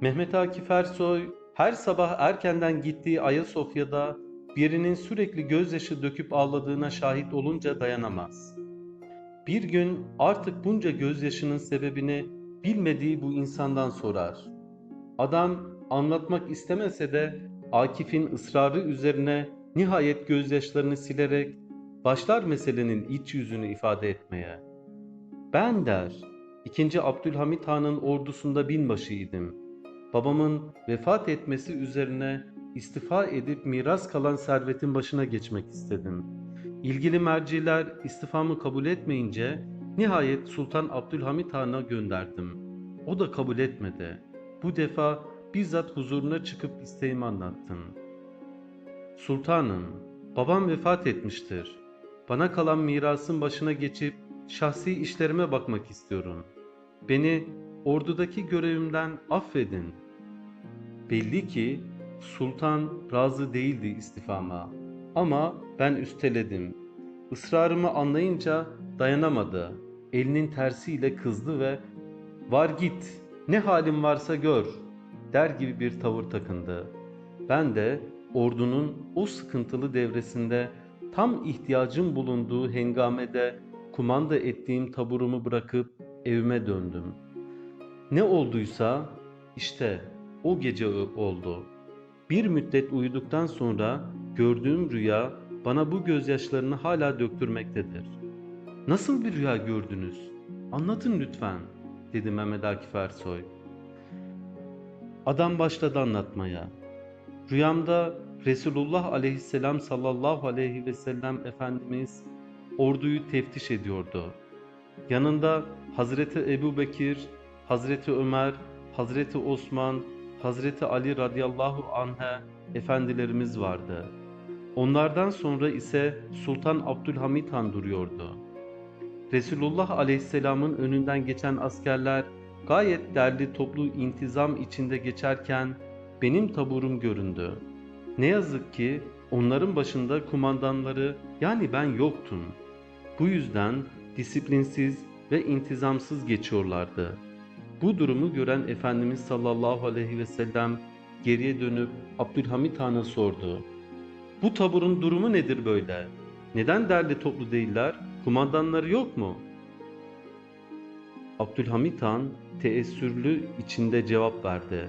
Mehmet Akif Ersoy her sabah erkenden gittiği Ayasofya'da birinin sürekli gözyaşı döküp ağladığına şahit olunca dayanamaz. Bir gün artık bunca gözyaşının sebebini bilmediği bu insandan sorar. Adam anlatmak istemese de Akif'in ısrarı üzerine nihayet gözyaşlarını silerek başlar meselenin iç yüzünü ifade etmeye. Ben der, 2. Abdülhamit Han'ın ordusunda binbaşıydım. Babamın vefat etmesi üzerine istifa edip miras kalan servetin başına geçmek istedim. İlgili merciler istifamı kabul etmeyince nihayet Sultan Abdülhamit Han'a gönderdim. O da kabul etmedi. Bu defa bizzat huzuruna çıkıp isteğimi anlattım. Sultanım, babam vefat etmiştir. Bana kalan mirasın başına geçip şahsi işlerime bakmak istiyorum. Beni ordudaki görevimden affedin. Belli ki sultan razı değildi istifama. Ama ben üsteledim. Israrımı anlayınca dayanamadı. Elinin tersiyle kızdı ve "Var git, ne halin varsa gör." der gibi bir tavır takındı. Ben de ordunun o sıkıntılı devresinde tam ihtiyacım bulunduğu hengamede kumanda ettiğim taburumu bırakıp evime döndüm. Ne olduysa işte o gece oldu. Bir müddet uyuduktan sonra gördüğüm rüya bana bu gözyaşlarını hala döktürmektedir. Nasıl bir rüya gördünüz? Anlatın lütfen, dedi Mehmet Akif Ersoy. Adam başladı anlatmaya. Rüyamda Resulullah aleyhisselam sallallahu aleyhi ve sellem Efendimiz orduyu teftiş ediyordu. Yanında Hazreti Ebu Bekir, Hazreti Ömer, Hazreti Osman, Hazreti Ali radıyallahu anhe efendilerimiz vardı. Onlardan sonra ise Sultan Abdülhamit Han duruyordu. Resulullah aleyhisselamın önünden geçen askerler gayet derli toplu intizam içinde geçerken benim taburum göründü. Ne yazık ki onların başında kumandanları yani ben yoktum. Bu yüzden disiplinsiz ve intizamsız geçiyorlardı. Bu durumu gören Efendimiz sallallahu aleyhi ve sellem geriye dönüp Abdülhamit Han'a sordu. Bu taburun durumu nedir böyle? Neden derli toplu değiller? Kumandanları yok mu? Abdülhamit Han teessürlü içinde cevap verdi.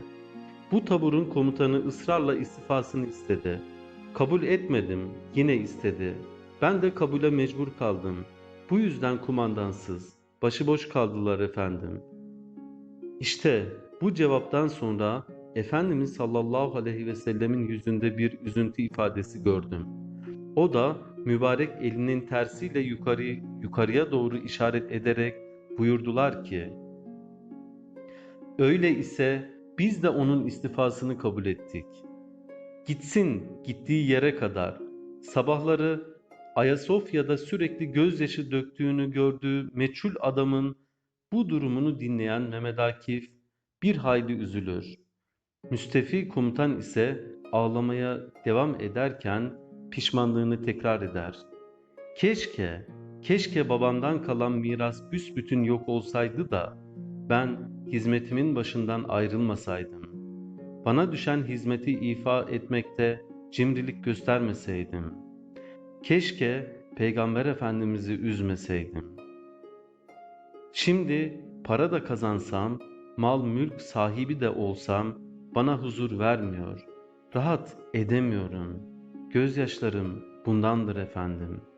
Bu taburun komutanı ısrarla istifasını istedi. Kabul etmedim, yine istedi. Ben de kabule mecbur kaldım. Bu yüzden kumandansız, başıboş kaldılar efendim. İşte bu cevaptan sonra Efendimiz sallallahu aleyhi ve sellemin yüzünde bir üzüntü ifadesi gördüm. O da mübarek elinin tersiyle yukarı yukarıya doğru işaret ederek buyurdular ki: Öyle ise biz de onun istifasını kabul ettik. Gitsin gittiği yere kadar. Sabahları Ayasofya'da sürekli gözyaşı döktüğünü gördüğü meçhul adamın bu durumunu dinleyen Mehmet Akif bir hayli üzülür. Müstefi komutan ise ağlamaya devam ederken pişmanlığını tekrar eder. Keşke, keşke babamdan kalan miras büsbütün yok olsaydı da ben hizmetimin başından ayrılmasaydım. Bana düşen hizmeti ifa etmekte cimrilik göstermeseydim. Keşke Peygamber Efendimiz'i üzmeseydim. Şimdi para da kazansam, mal mülk sahibi de olsam bana huzur vermiyor. Rahat edemiyorum. Gözyaşlarım bundandır efendim.''